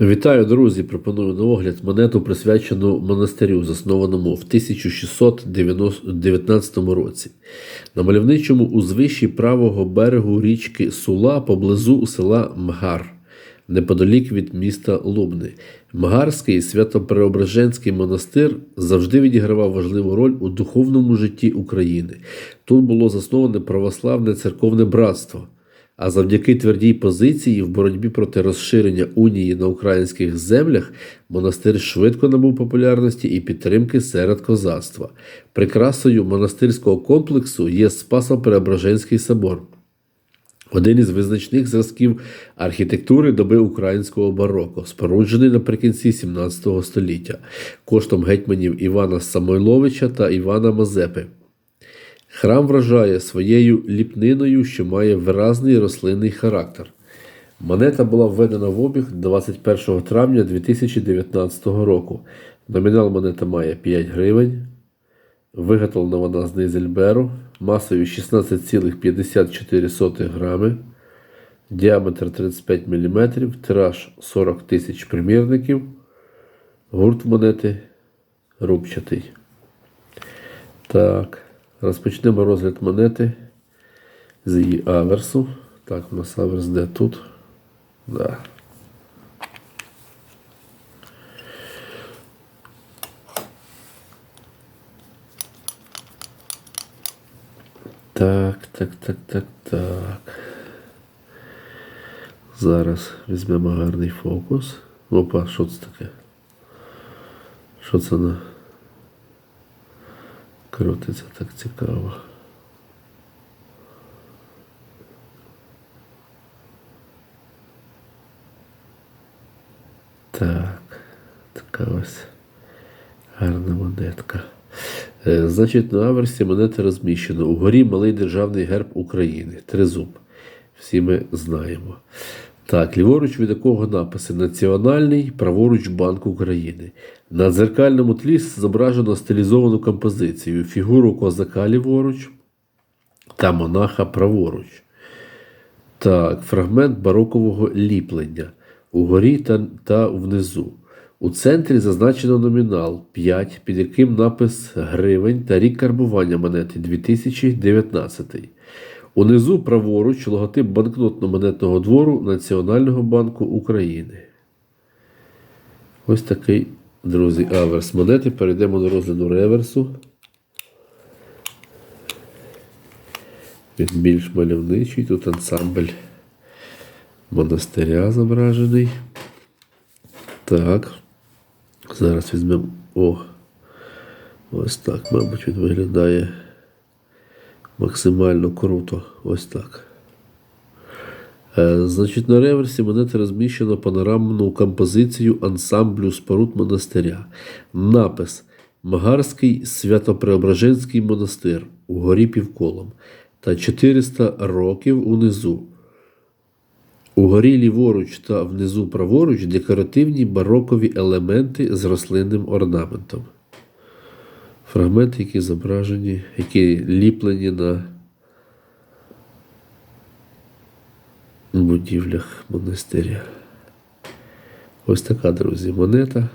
Вітаю, друзі! Пропоную на огляд монету, присвячену монастирю, заснованому в 1619 році. На мальовничому узвищі правого берегу річки Сула поблизу села Мгар, неподалік від міста Лубни. Мгарський свято-преображенський монастир завжди відігравав важливу роль у духовному житті України. Тут було засноване православне церковне братство. А завдяки твердій позиції в боротьбі проти розширення унії на українських землях монастир швидко набув популярності і підтримки серед козацтва. Прикрасою монастирського комплексу є Спасо-Преображенський собор. Один із визначних зразків архітектури доби українського бароко, споруджений наприкінці 17 століття, коштом гетьманів Івана Самойловича та Івана Мазепи. Храм вражає своєю ліпниною, що має виразний рослинний характер. Монета була введена в обіг 21 травня 2019 року. Номінал монета має 5 гривень. Виготовлена вона з низельберу масою 16,54 грами, діаметр 35 мм, тираж 40 тисяч примірників. Гурт монети рубчатий. Так, розпочнемо розгляд монети з її аверсу. Так, у нас аверс де тут? Да. Так, так, так, так, так. Зараз візьмемо гарний фокус. Опа, що це таке? Що це на крутиться так цікаво. Так, така ось гарна монетка. Е, Значить, на аверсі монети розміщено. Угорі малий державний герб України. Тризуб. Всі ми знаємо. Так, ліворуч від якого написи Національний, праворуч Банк України. На дзеркальному тлі зображено стилізовану композицію, фігуру козака ліворуч та монаха праворуч. Так, фрагмент барокового ліплення угорі та, та внизу. У центрі зазначено номінал 5, під яким напис гривень та рік карбування монети 2019. Унизу праворуч логотип банкнотно-монетного двору Національного банку України. Ось такий, друзі, аверс монети. Перейдемо до розгляду реверсу. Він більш мальовничий. Тут ансамбль монастиря зображений. Так. Зараз візьмемо. О! Ось так, мабуть, він виглядає максимально круто. Ось так. Е, Значить, на реверсі монети розміщено панорамну композицію ансамблю споруд монастиря. Напис Магарський Свято-Преображенський монастир угорі півколом та 400 років унизу. Угорі ліворуч та внизу праворуч декоративні барокові елементи з рослинним орнаментом. Фрагменти, які зображені, які ліплені на будівлях монастиря. Ось така, друзі, монета.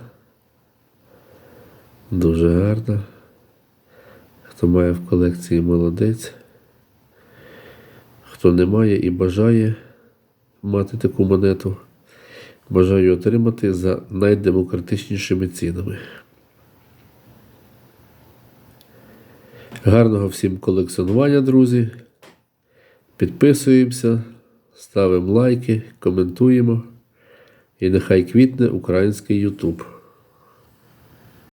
Дуже гарна. Хто має в колекції молодець, хто не має і бажає мати таку монету, бажаю отримати за найдемократичнішими цінами. Гарного всім колекціонування, друзі. Підписуємося, ставимо лайки, коментуємо. І нехай квітне український YouTube.